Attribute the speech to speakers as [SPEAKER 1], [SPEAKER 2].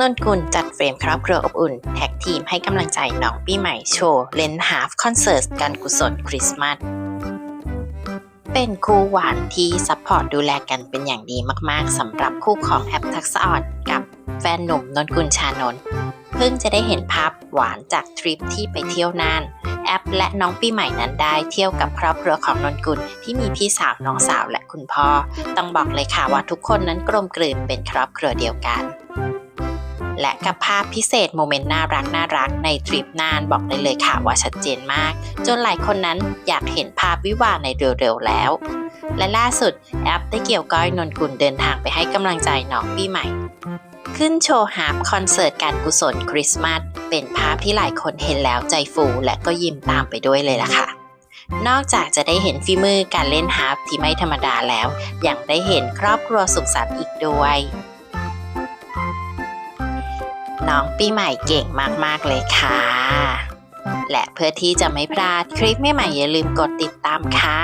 [SPEAKER 1] นนกุลจัดเฟรมครอบครัวอบอุ่น แท็กทีมให้กำลังใจน้องปีใหม่โชว์เลนฮาฟคอนเสิร์ตการกุศลคริสต์มาสเป็นคู่หวานที่ซัพพอร์ตดูแลกันเป็นอย่างดีมากๆสำหรับคู่ของแอปทักษะออนกับแฟนหนุ่มนนกุลชานนท์เพิ่งจะได้เห็นภาพหวานจากทริปที่ไปเที่ยวน่านแอปและน้องปีใหม่นั้นได้เที่ยวกับครอบครัวของนนกุลที่มีพี่สาวน้องสาวและคุณพ่อ ต้องบอกเลยค่ะว่าทุกคนนั้นกลมกลืนเป็นครอบครัวเดียวกัน และกับภาพพิเศษโมเมนต์น่ารักน่ารักในทริปน่านบอกได้เลยค่ะว่าชัดเจนมาก จนหลายคนนั้นอยากเห็นภาพวิวาในเร็วๆแล้ว และล่าสุดแอปได้เกี่ยวก้อยนนกุลเดินทางไปให้กำลังใจน้องปีใหม่ ขึ้นโชว์ฮาร์ปคอนเสิร์ตการกุศลคริสต์มาสเป็นภาพที่หลายคนเห็นแล้วใจฟูและก็ยิ้มตามไปด้วยเลยล่ะค่ะนอกจากจะได้เห็นฝีมือการเล่นฮาร์ปที่ไม่ธรรมดาแล้ว ยังได้เห็นครอบครัวสุขสันต์อีกด้วย น้องปีใหม่เก่งมากๆเลยค่ะ และเพื่อที่จะไม่พลาดคลิปใหม่ๆอย่าลืมกดติดตามค่ะ